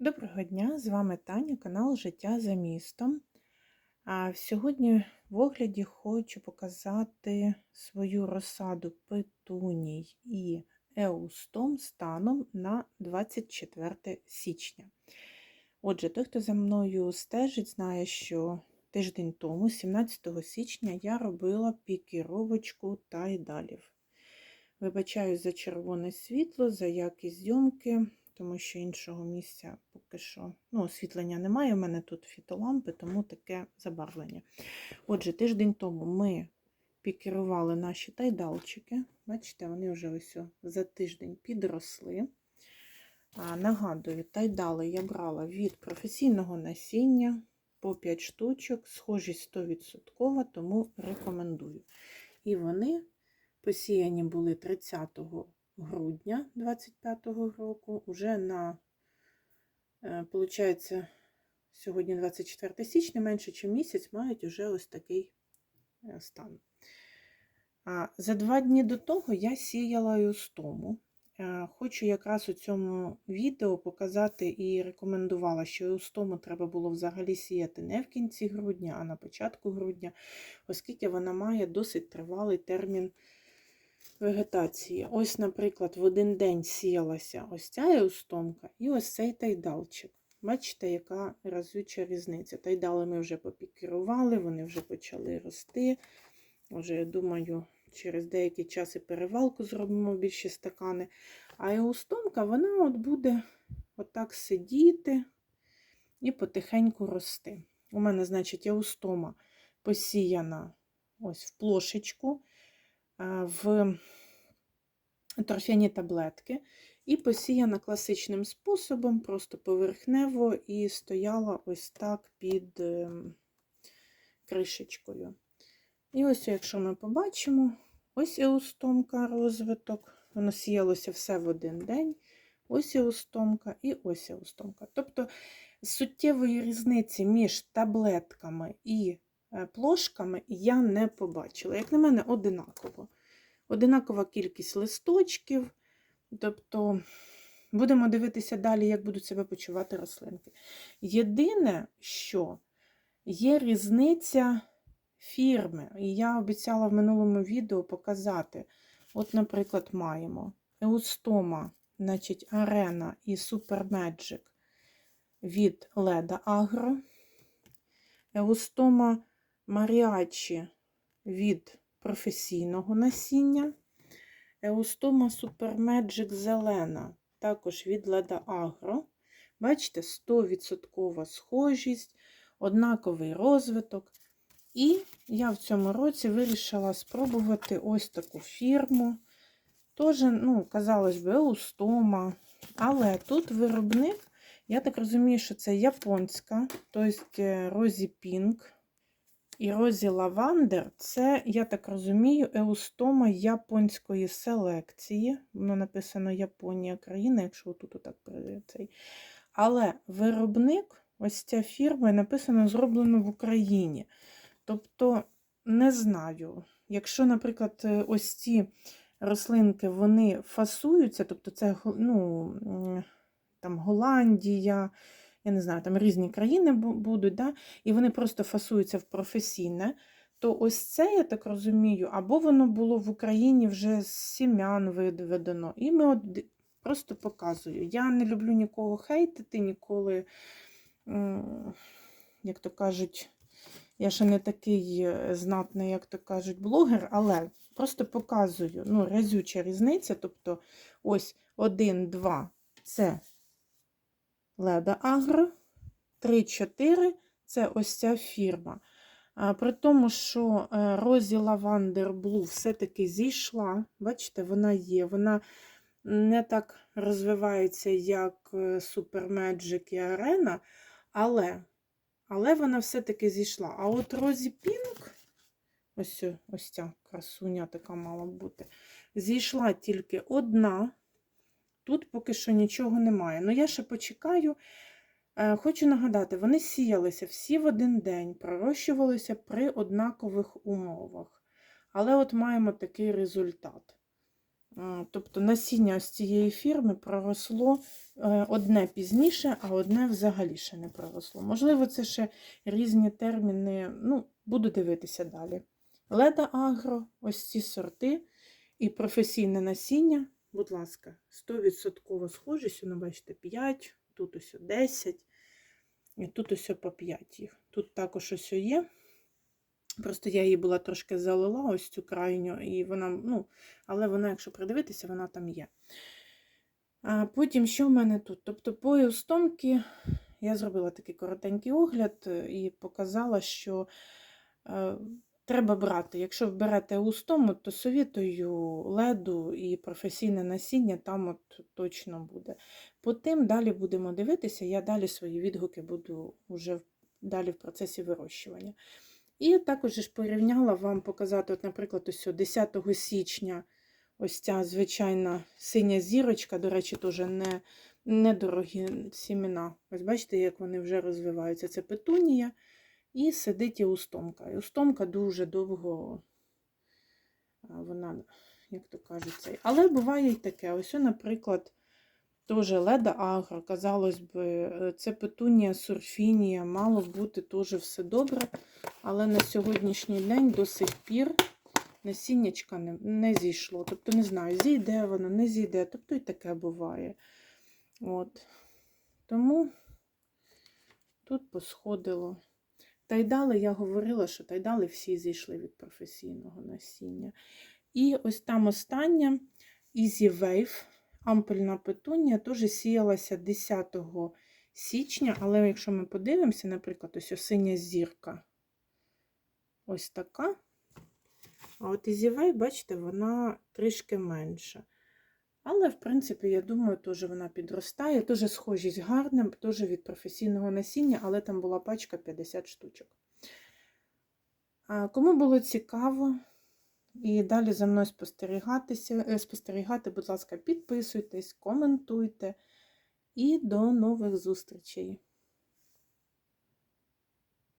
Доброго дня, з вами Таня, канал Життя за містом. А Сьогодні в огляді хочу показати свою розсаду петуній і еустом станом на 24 січня. Отже, той, хто за мною стежить, знає, що тиждень тому, 17 січня, я робила пікіровочку тайдалів. Вибачаю за червоне світло, за якість зйомки тому що іншого місця поки що ну, освітлення немає. У мене тут фітолампи, тому таке забарвлення. Отже, тиждень тому ми пікерували наші тайдалчики. Бачите, вони вже ось за тиждень підросли. А, Нагадую, тайдали я брала від професійного насіння по 5 штучок, схожість 100%, тому рекомендую. І вони посіяні були 30 грудня 25-го року, уже на, виходить, сьогодні 24 січня, менше, ніж місяць, мають уже ось такий е, стан. За два дні до того я сіяла еустому. Е, хочу якраз у цьому відео показати і рекомендувала, що еустому треба було взагалі сіяти не в кінці грудня, а на початку грудня, оскільки вона має досить тривалий термін вегетації. Ось, наприклад, в один день сіялася ось ця еустомка і ось цей тайдалчик. Бачите, яка разюча різниця. Тайдали ми вже попікерували, вони вже почали рости. Вже, я думаю, через деякий час і перевалку зробимо більші стакани. А еустомка, вона от буде отак сидіти і потихеньку рости. У мене, значить, еустома посіяна ось в плошечку в торфяні таблетки і посіяна класичним способом, просто поверхнево, і стояла ось так під ем, кришечкою. І ось, якщо ми побачимо, ось еустомка розвиток, воно сіялося все в один день. Ось еустомка і ось еустомка. Тобто суттєвої різниці між таблетками і плошками я не побачила. Як на мене, одинаково. Одинакова кількість листочків. Тобто, будемо дивитися далі, як будуть себе почувати рослинки. Єдине, що є різниця фірми. І я обіцяла в минулому відео показати. От, наприклад, маємо Еустома, значить, Арена і Magic від Leda Agro. Еустома Маріачі від професійного насіння. Еустома Супермеджик зелена, також від Леда Агро. Бачите, 100% схожість, однаковий розвиток. І я в цьому році вирішила спробувати ось таку фірму. Теж, ну, казалось би, Еустома. Але тут виробник, я так розумію, що це японська, тобто Розі Пінк. І Розі Лавандер це, я так розумію, еустома японської селекції. Воно написано Японія країна, якщо тут отак цей. Але виробник, ось ця фірма, написано зроблено в Україні. Тобто, не знаю, якщо, наприклад, ось ці рослинки вони фасуються, тобто це ну, там Голландія я не знаю, там різні країни будуть, да? і вони просто фасуються в професійне, то ось це, я так розумію, або воно було в Україні вже з сім'ян виведено. І ми от просто показую. Я не люблю нікого хейтити, ніколи, як то кажуть, я ще не такий е, знатний, як то кажуть, блогер, але просто показую ну, разюча різниця. Тобто, ось один, два це Леда Агро. 3-4 це ось ця фірма. При тому, що е, Розі Лавандер Блу все-таки зійшла, бачите, вона є, вона не так розвивається, як е, Super Magic і Arena, але але вона все-таки зійшла. А от Розі Пінк, ось ось ця красуня така мала бути, зійшла тільки одна. Тут поки що нічого немає. Ну, я ще почекаю. Е, хочу нагадати, вони сіялися всі в один день, пророщувалися при однакових умовах. Але от маємо такий результат. Тобто насіння з цієї фірми проросло е, одне пізніше, а одне взагалі ще не проросло. Можливо, це ще різні терміни. Ну, буду дивитися далі. Леда Агро, ось ці сорти і професійне насіння. Будь ласка, 100% схожість, ну, бачите, 5, тут ось 10, і тут ось по 5 їх. Тут також ось є. Просто я її була трошки залила, ось цю крайню, і вона, ну, але вона, якщо придивитися, вона там є. А потім, що в мене тут? Тобто, по еустомки я зробила такий коротенький огляд е, і показала, що е, треба брати. Якщо берете еустому, то совітую леду і професійне насіння там от точно буде. По тим далі будемо дивитися, я далі свої відгуки буду вже далі в процесі вирощування. І також ж порівняла вам показати, от, наприклад, ось 10 січня ось ця звичайна синя зірочка, до речі, теж не, недорогі сімена. Ось бачите, як вони вже розвиваються. Це петунія і сидить іустомка. Іустомка дуже довго, вона, як то кажуть, цей. Але буває і таке. Ось, наприклад, теж леда агро, казалось би, е, це петунія сурфінія, мало бути теж все добре. Але на сьогоднішній день до сих пір насіннячка не, не зійшло. Тобто, не знаю, зійде воно, не зійде. Тобто і таке буває. От. Тому тут посходило. Тайдали, я говорила, що тайдали всі зійшли від професійного насіння. І ось там остання Easy Wave, ампельна петунія, теж сіялася 10 січня, але якщо ми подивимося, наприклад, ось осиня зірка ось така. А от Ізівей, бачите, вона трішки менша. Але, в принципі, я думаю, теж вона підростає. Теж схожість гарна, теж від професійного насіння, але там була пачка 50 штучок. Кому було цікаво і далі за мною спостерігатися, е, спостерігати, будь ласка, підписуйтесь, коментуйте. І до нових зустрічей!